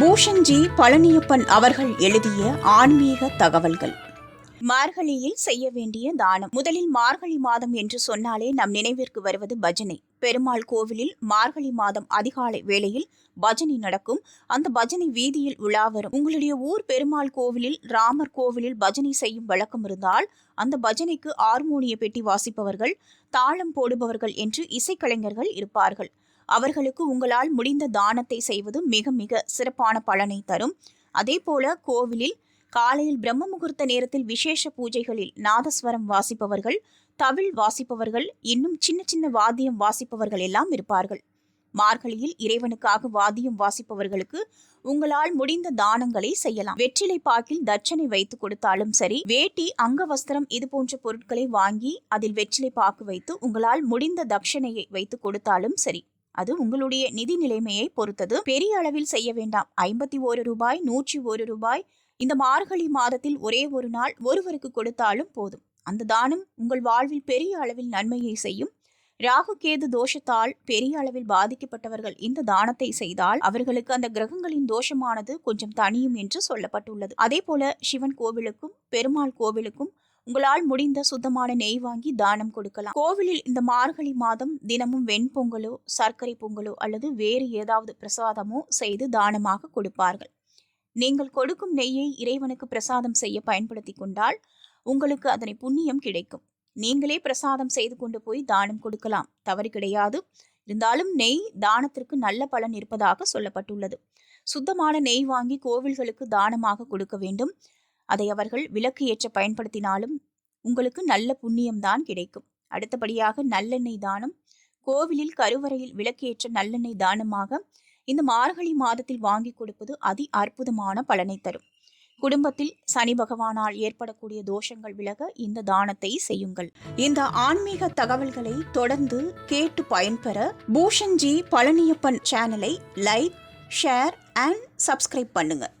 பூஷன்ஜி பழனியப்பன் அவர்கள் எழுதிய ஆன்மீக தகவல்கள். மார்கழியில் செய்ய வேண்டிய தானம். முதலில் மார்கழி மாதம் என்று சொன்னாலே நம் நினைவிற்கு வருவது பஜனை. பெருமாள் கோவிலில் மார்கழி மாதம் அதிகாலை வேளையில் பஜனை நடக்கும். அந்த பஜனை வீதியில் உலா வரும். உங்களுடைய ஊர் பெருமாள் கோவிலில் ராமர் கோவிலில் பஜனை செய்யும் வழக்கம் இருந்தால் அந்த பஜனைக்கு ஆர்மோனிய பெட்டி வாசிப்பவர்கள் தாளம் போடுபவர்கள் என்று இசைக்கலைஞர்கள் இருப்பார்கள். அவர்களுக்கு உங்களால் முடிந்த தானத்தை செய்வது மிக மிக சிறப்பான பலனை தரும். அதேபோல கோவிலில் காலையில் பிரம்ம முகூர்த்த நேரத்தில் விசேஷ பூஜைகளில் நாதஸ்வரம் வாசிப்பவர்கள் தவில் வாசிப்பவர்கள் இன்னும் சின்ன சின்ன வாத்தியம் வாசிப்பவர்கள் எல்லாம் இருப்பார்கள். மார்கழியில் இறைவனுக்காக வாத்தியம் வாசிப்பவர்களுக்கு உங்களால் முடிந்த தானங்களை செய்யலாம். வெற்றிலை பாக்கில் தட்சணை வைத்து கொடுத்தாலும் சரி வேட்டி அங்கவஸ்திரம் இது போன்ற பொருட்களை வாங்கி அதில் வெற்றிலை பாக்கு வைத்து உங்களால் முடிந்த தட்சணையை வைத்து கொடுத்தாலும் சரி அது உங்களுடைய நிதி நிலைமையை பொறுத்தது. பெரிய அளவில் செய்ய வேண்டாம். ஐம்பத்தி ஒரு ரூபாய் நூற்றி ஒரு ரூபாய். இந்த மார்கழி மாதத்தில் ஒரே ஒரு நாள் ஒருவருக்கு கொடுத்தாலும் போதும். அந்த தானம் உங்கள் வாழ்வில் பெரிய அளவில் நன்மையை செய்யும். ராகு கேது தோஷத்தால் பெரிய அளவில் பாதிக்கப்பட்டவர்கள் இந்த தானத்தை செய்தால் அவர்களுக்கு அந்த கிரகங்களின் தோஷமானது கொஞ்சம் தனியும் என்று சொல்லப்பட்டுள்ளது. அதே போல சிவன் கோவிலுக்கும் பெருமாள் கோவிலுக்கும் உங்களால் முடிந்த சுத்தமான நெய் வாங்கி தானம் கொடுக்கலாம். கோவிலில் இந்த மார்கழி மாதம் தினமும் வெண்பொங்கலோ சர்க்கரை பொங்கலோ அல்லது வேறு ஏதாவது பிரசாதமோ செய்து தானமாக கொடுப்பார்கள். நீங்கள் கொடுக்கும் நெய்யை இறைவனுக்கு பிரசாதம் செய்ய பயன்படுத்தி கொண்டால் உங்களுக்கு அதனை புண்ணியம் கிடைக்கும். நீங்களே பிரசாதம் செய்து கொண்டு போய் தானம் கொடுக்கலாம். தவறு கிடையாது. இருந்தாலும் நெய் தானத்திற்கு நல்ல பலன் இருப்பதாக சொல்லப்பட்டுள்ளது. சுத்தமான நெய் வாங்கி கோவில்களுக்கு தானமாக கொடுக்க வேண்டும். அதை அவர்கள் விளக்கு ஏற்ற பயன்படுத்தினாலும் உங்களுக்கு நல்ல புண்ணியம்தான் கிடைக்கும். அடுத்தபடியாக நல்லெண்ணெய் தானம். கோவிலில் கருவறையில் விளக்கேற்ற நல்லெண்ணெய் தானமாக இந்த மார்கழி மாதத்தில் வாங்கி கொடுப்பது அதி அற்புதமான பலனை தரும். குடும்பத்தில் சனி பகவானால் ஏற்படக்கூடிய தோஷங்கள் விலக இந்த தானத்தை செய்யுங்கள். இந்த ஆன்மீக தகவல்களை தொடர்ந்து கேட்டு பயன்பெற பூஷன்ஜி பழனியப்பன் சேனலை லைக் ஷேர் அண்ட் சப்ஸ்கிரைப் பண்ணுங்கள்